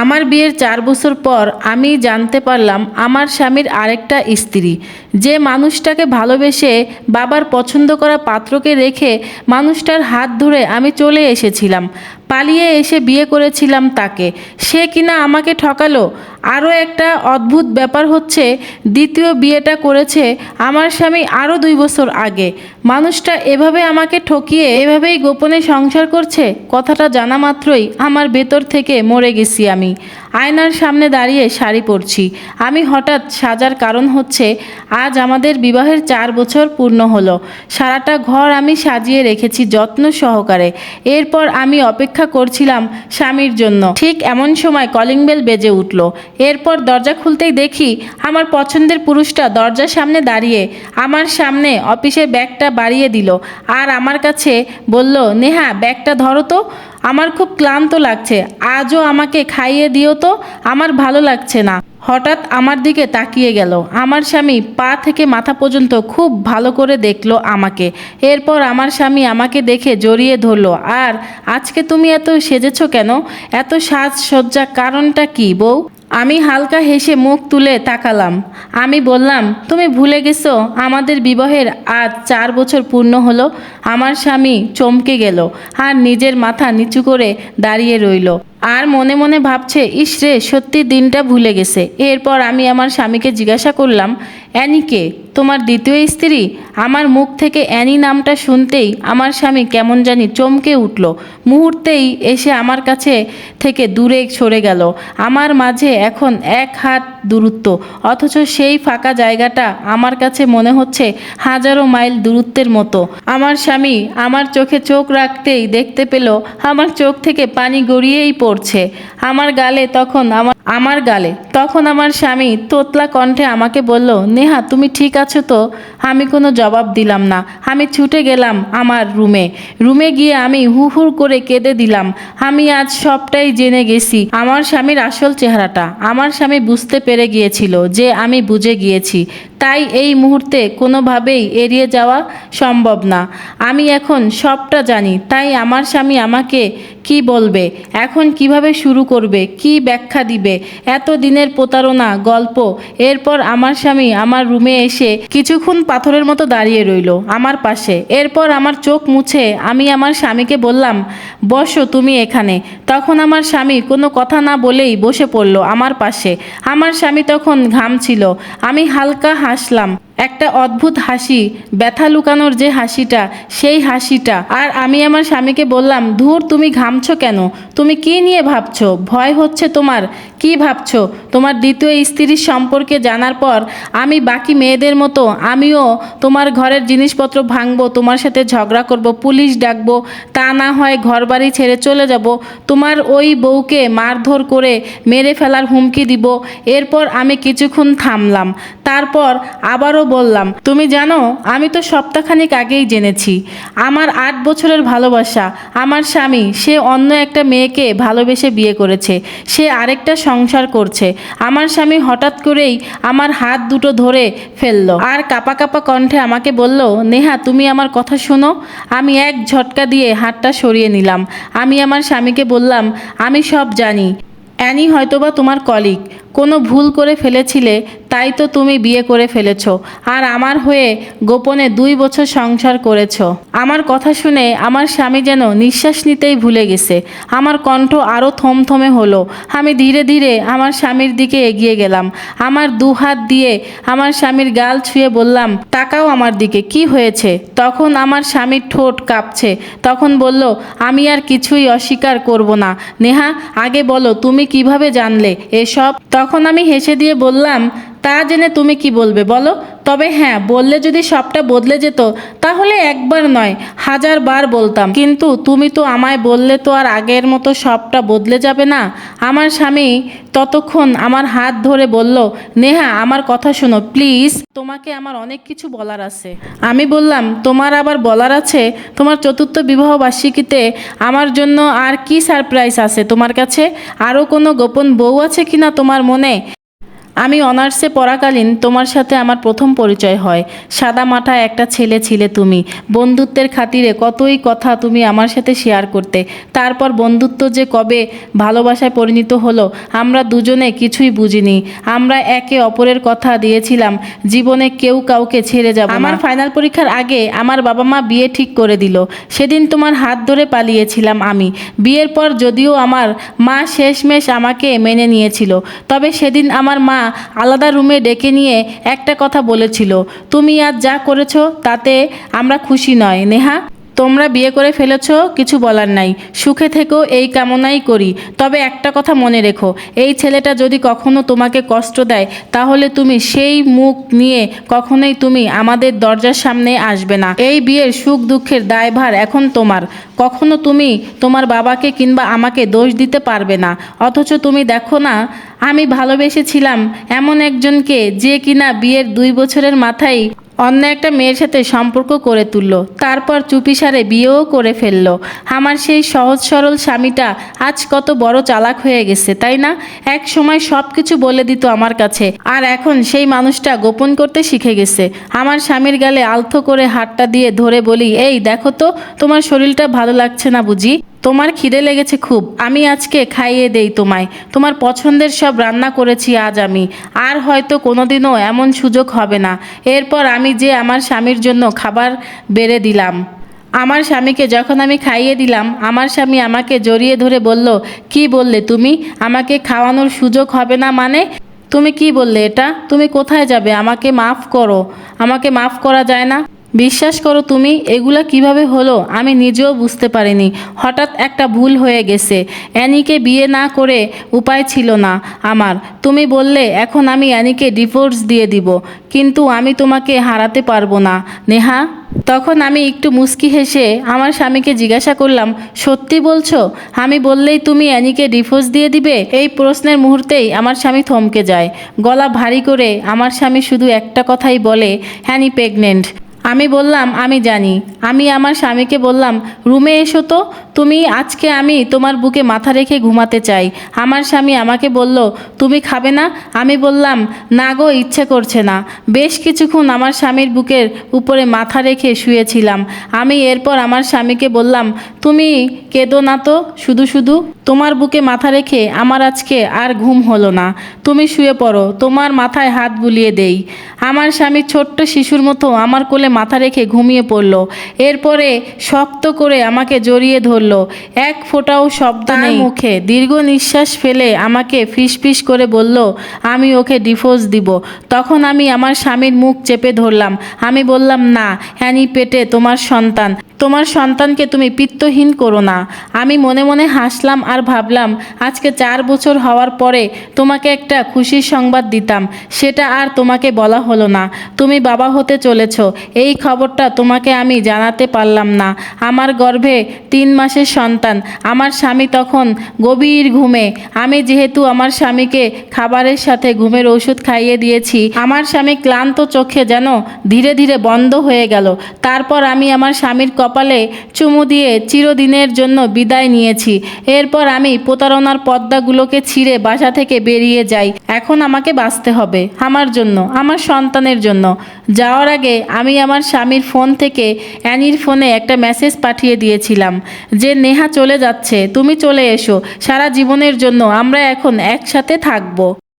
আমার বিয়ের চার বছর পর আমি জানতে পারলাম আমার স্বামীর আরেকটা স্ত্রী। যে মানুষটাকে ভালোবেসে বাবার পছন্দ করা পাত্রকে রেখে মানুষটার হাত ধরে আমি চলে এসেছিলাম। পালিয়ে এসে বিয়ে করেছিলাম তাকে। সে কিনা আমাকে ঠকালো? আরও একটা অদ্ভুত ব্যাপার হচ্ছে, দ্বিতীয় বিয়েটা করেছে আমার স্বামী আরও দুই বছর আগে। মানুষটা এভাবে আমাকে ঠকিয়ে এভাবেই গোপনে সংসার করছে? কথাটা জানা মাত্রই আমার ভেতর থেকে মরে গেছি আমি। আয়নার সামনে দাঁড়িয়ে শাড়ি পরছি। আমি হঠাৎ সাজার কারণ হচ্ছে, আজ আমাদের বিবাহের চার বছর পূর্ণ হলো। সারাটা ঘর আমি সাজিয়ে রেখেছি যত্ন সহকারে। এরপর আমি অপেক্ষা করছিলাম স্বামীর জন্য। ঠিক এমন সময় কলিং বেল বেজে উঠল। এরপর দরজা খুলতেই দেখি আমার পছন্দের পুরুষটা দরজার সামনে দাঁড়িয়ে আমার সামনে অফিসের ব্যাগটা বাড়িয়ে দিল আর আমার কাছে বলল, নেহা, ব্যাগটা ধরো তো। আমার খুব ক্লান্ত লাগছে। আজও আমাকে খাইয়ে দিও তো, আমার ভালো লাগছে না। হঠাৎ আমার দিকে তাকিয়ে গেল। আমার স্বামী পা থেকে মাথা পর্যন্ত খুব ভালো করে দেখল আমাকে। এরপর আমার স্বামী আমাকে দেখে জড়িয়ে ধরলো, আর আজকে তুমি এত সেজেছ কেন? এত সাজসজ্জা কারণটা কি বউ? আমি হালকা হেসে মুখ তুলে তাকালাম। আমি বললাম, তুমি ভুলে গেছো, আমাদের বিবাহের আজ চার বছর পূর্ণ হলো। আমার স্বামী চমকে গেল আর নিজের মাথা নিচু করে দাঁড়িয়ে রইল। আর মনে মনে ভাবছে, ইস রে, সত্যি দিনটা ভুলে গেছে। এরপর আমি আমার স্বামীকে জিজ্ঞাসা করলাম অ্যানিকে, তোমার দ্বিতীয় স্ত্রী? আমার মুখ থেকে অ্যানি নামটা শুনতেই আমার স্বামী কেমন জানি চমকে উঠল। মুহূর্তেই এসে আমার কাছে থেকে দূরে সরে গেল। আমার মাঝে এখন এক হাত দূরত্ব, অথচ সেই ফাঁকা জায়গাটা আমার কাছে মনে হচ্ছে হাজারো মাইল দূরত্বের মতো। আমার স্বামী আমার চোখে চোখ রাখতেই দেখতে পেল, আমার চোখ থেকে পানি গড়িয়েই পড়ছে। আমার গালে তখন আমার আমার গালে তখন আমার স্বামী তোতলা কণ্ঠে আমাকে বলল নেহা, তুমি ঠিক আছো তো? আমি কোনো জবাব দিলাম না। আমি ছুটে গেলাম আমার রুমে। রুমে গিয়ে আমি হুহুর করে কেঁদে দিলাম। আমি আজ সবটাই জেনে গেছি। আমার স্বামীর আসল চেহারাটা। আমার স্বামী বুঝতে পেরে গিয়েছিল যে আমি বুঝে গিয়েছি। তাই এই মুহূর্তে কোনোভাবেই এড়িয়ে যাওয়া সম্ভব না। আমি এখন সবটা জানি, তাই আমার স্বামী আমাকে কি বলবে, এখন কীভাবে শুরু করবে, কি ব্যাখ্যা দিবে, এত দিনের প্রতারণা, গল্প, এরপর আমার স্বামী আমার রুমে এসে কিছুক্ষণ পাথরের মতো দাঁড়িয়ে রইল আমার পাশে। এরপর আমার চোখ মুছে আমি আমার স্বামীকে বললাম, বসো তুমি এখানে। তখন আমার স্বামী কোনো কথা না বলেই বসে পড়ল আমার পাশে। আমার স্বামী তখন ঘাম ছিল। আমি হালকা হাসলাম একটা অদ্ভুত হাসি, ব্যথা লুকানোর যে হাসিটা, সেই হাসিটা। আর আমি আমার স্বামীকে বললাম, ধুর, তুমি ঘামছো কেন? তুমি কি নিয়ে ভাবছ? ভয় হচ্ছে তোমার। কি ভাবছ? তোমার দ্বিতীয় স্ত্রীর সম্পর্কে জানার পর আমি বাকি মেয়েদের মতো, আমিও তোমার ঘরের জিনিসপত্র ভাঙবো, তোমার সাথে ঝগড়া করব, পুলিশ ডাকবো, তা না হয় ঘর বাড়ি ছেড়ে চলে যাব, তোমার ওই বউকে মারধর করে মেরে ফেলার হুমকি দিব। এরপর আমি কিছুক্ষণ থামলাম। তারপর আবারও বললাম, তুমি জানো, আমি তো সপ্তাহখানিক আগেই জেনেছি। আমার আট বছরের ভালোবাসা, আমার স্বামী, সে অন্য একটা মেয়েকে ভালোবেসে বিয়ে করেছে, সে আরেকটা সংসার করছে। আমার স্বামী হঠাৎ করেই আমার হাত দুটো ধরে ফেলল আর কাপা কাপা কণ্ঠে আমাকে বলল, নেহা, তুমি আমার কথা শোনো। আমি এক ঝটকা দিয়ে হাতটা সরিয়ে নিলাম। আমি আমার স্বামীকে বললাম, আমি সব জানি। অ্যানি হয়তোবা তোমার কলিগ। কোনো ভুল করে ফেলেছিলে, তাই তো তুমি বিয়ে করে ফেলেছ। আর আমার হয়ে গোপনে দুই বছর সংসার করেছ। আমার কথা শুনে আমার স্বামী যেন নিঃশ্বাস নিতেই ভুলে গেছে। আমার কণ্ঠ আরও থমথমে হলো। আমি ধীরে ধীরে আমার স্বামীর দিকে এগিয়ে গেলাম। আমার দু হাত দিয়ে আমার স্বামীর গাল ছুঁয়ে বললাম, তাকাও আমার দিকে, কি হয়েছে? তখন আমার স্বামীর ঠোঁট কাঁপছে। তখন বলল, আমি আর কিছুই অস্বীকার করব না। নেহা, আগে বলো, তুমি কীভাবে জানলে এসব? তখন আমি হেসে দিয়ে বললাম তা জেনে তুমি কি বলবে, বলো? তবে হ্যাঁ বললে যদি সবটা বদলে যেত, তাহলে একবার নয়, হাজার বার বলতাম। কিন্তু তুমি তো আমায় বললে তো আর আগের মতো সবটা বদলে যাবে না। আমার স্বামী ততক্ষণ আমার হাত ধরে বলল, নেহা, আমার কথা শোনো, প্লিজ। তোমাকে আমার অনেক কিছু বলার আছে। আমি বললাম, তোমার আবার বলার আছে? তোমার চতুর্থ বিবাহ বার্ষিকীতে আমার জন্য আর কি সারপ্রাইজ আছে তোমার কাছে? আরও কোনো গোপন বউ আছে কিনা তোমার মনে? আমি অনার্সে পড়াকালীন তোমার সাথে আমার প্রথম পরিচয় হয়। সাদা মাঠা একটা ছেলে ছিলে তুমি। বন্ধুত্বের খাতিরে কতই কথা তুমি আমার সাথে শেয়ার করতে। তারপর বন্ধুত্ব যে কবে ভালোবাসায় পরিণত হলো, আমরা দুজনে কিছুই বুঝিনি। আমরা একে অপরের কথা দিয়েছিলাম, জীবনে কেউ কাউকে ছেড়ে যাব আমার ফাইনাল পরীক্ষার আগে আমার বাবা মা বিয়ে ঠিক করে দিল। সেদিন তোমার হাত ধরে পালিয়েছিলাম আমি। বিয়ের পর যদিও আমার মা শেষমেশ আমাকে মেনে নিয়েছিল। তবে সেদিন আমার মা আলাদা রুমে ডেকে নিয়ে একটা কথা বলেছিল, তুমি আজ যা করেছ তাতে আমরা খুশি নয়। নেহা তোমরা বিয়ে করে ফেলেছ, কিছু বলার নাই। সুখে থেকেও এই কামনাই করি। তবে একটা কথা মনে রেখো, এই ছেলেটা যদি কখনো তোমাকে কষ্ট দেয়, তাহলে তুমি সেই মুখ নিয়ে কখনোই তুমি আমাদের দরজার সামনে আসবে না। এই বিয়ের সুখ দুঃখের দায়ভার এখন তোমার। কখনো তুমি তোমার বাবাকে কিংবা আমাকে দোষ দিতে পারবে না। অথচ তুমি দেখো না, আমি ভালোবেসেছিলাম এমন একজনকে যে কিনা বিয়ের দুই বছরের মাথায় অন্য একটা মেয়ের সাথে সম্পর্ক করে তুললো, তারপর চুপিসারে বিয়েও করে ফেলল। আমার সেই সহজ সরল স্বামীটা আজ কত বড় চালাক হয়ে গেছে, তাই না? এক সময় সব কিছু বলে দিত আমার কাছে, আর এখন সেই মানুষটা গোপন করতে শিখে গেছে। আমার স্বামীর গালে আলতো করে হাতটা দিয়ে ধরে বলি, এই দেখো তো, তোমার শরীরটা ভালো লাগছে না বুঝি? তোমার খিদে লেগেছে খুব, আমি আজকে খাইয়ে দেই তোমায়। তোমার পছন্দের সব রান্না করেছি আজ আমি, আর হয়তো কোনোদিনও এমন সুযোগ হবে না। এরপর আমি যে আমার স্বামীর জন্য খাবার বেড়ে দিলাম। আমার স্বামীকে যখন আমি খাইয়ে দিলাম, আমার স্বামী আমাকে জড়িয়ে ধরে বলল, কি বললে তুমি? আমাকে খাওয়ানোর সুযোগ হবে না মানে? তুমি কি বললে এটা? তুমি কোথায় যাবে? আমাকে মাফ করো। আমাকে মাফ করা যায় না? বিশ্বাস করো তুমি, এগুলা কীভাবে হলো আমি নিজেও বুঝতে পারিনি। হঠাৎ একটা ভুল হয়ে গেছে। অ্যানিকে বিয়ে না করে উপায় ছিল না আমার। তুমি বললে, এখন আমি অ্যানিকে ডিভোর্স দিয়ে দিব, কিন্তু আমি তোমাকে হারাতে পারব না। নেহা, তখন আমি একটু মুস্কি হেসে আমার স্বামীকে জিজ্ঞাসা করলাম, সত্যি বলছো? আমি বললেই তুমি অ্যানিকে ডিভোর্স দিয়ে দিবে? এই প্রশ্নের মুহূর্তেই আমার স্বামী থমকে যায়। গলা ভারী করে আমার স্বামী শুধু একটা কথাই বলে, হ্যানি প্রেগনেন্ট। আমি বললাম, আমি জানি। আমি আমার স্বামীকে বললাম, রুমে এসো তো, তুমি আজকে আমি তোমার বুকে মাথা রেখে ঘুমাতে চাই। আমার স্বামী আমাকে বলল, তুমি খাবে না? আমি বললাম, না গো, ইচ্ছে করছে না। বেশ কিছুক্ষণ আমার স্বামীর বুকের উপরে মাথা রেখে শুয়েছিলাম। আমি এরপর আমার স্বামীকে বললাম, তুমি কেঁদো না তো, শুধু শুধু? তোমার বুকে মাথা রেখে আমার আজকে আর ঘুম হলো না। তুমি শুয়ে পড়ো তোমার মাথায় হাত বুলিয়ে দেই। আমার স্বামী ছোট্ট শিশুর মতো আমার কোলে মাথা রেখে ঘুমিয়ে পড়ল। এরপরে শক্ত করে আমাকে জড়িয়ে ধরলো। এক ফোঁটাও শব্দ নেই। মুখে। দীর্ঘ নিঃশ্বাস ফেলে আমাকে ফিস ফিস করে বলল আমি ওকে ডিভোর্স দিব। তখন আমি আমার স্বামীর মুখ চেপে ধরলাম। আমি বললাম না হ্যানি পেটে তোমার সন্তান। তোমার সন্তানকে তুমি পিত্তহীন করো না। আমি মনে মনে হাসলাম আর ভাবলাম, আজকে চার বছর হওয়ার পরে তোমাকে একটা খুশির সংবাদ দিতাম। সেটা আর তোমাকে বলা হলো না। তুমি বাবা হতে চলেছ। এই খবরটা তোমাকে আমি জানাতে পারলাম না। আমার গর্ভে তিন মাসের সন্তান। আমার স্বামী তখন গভীর ঘুমে। আমি যেহেতু আমার স্বামীকে খাবারের সাথে ঘুমের ওষুধ খাইয়ে দিয়েছি, আমার স্বামী ক্লান্ত চোখে যেন ধীরে ধীরে বন্ধ হয়ে গেল। তারপর আমি আমার স্বামীর কপালে চুমু দিয়ে চিরদিনের জন্য বিদায় নিয়েছি। এরপর আমি প্রতারণার পর্দাগুলোকে ছিঁড়ে বাসা থেকে বেরিয়ে যাই। এখন আমাকে বাঁচতে হবে, আমার জন্য, আমার সন্তানের জন্য। যাওয়ার আগে আমি আমার স্বামীর ফোন থেকে অ্যানির ফোনে একটা মেসেজ পাঠিয়ে দিয়েছিলাম যে, নেহা চলে যাচ্ছে, তুমি চলে এসো। সারা জীবনের জন্য আমরা এখন একসাথে থাকব।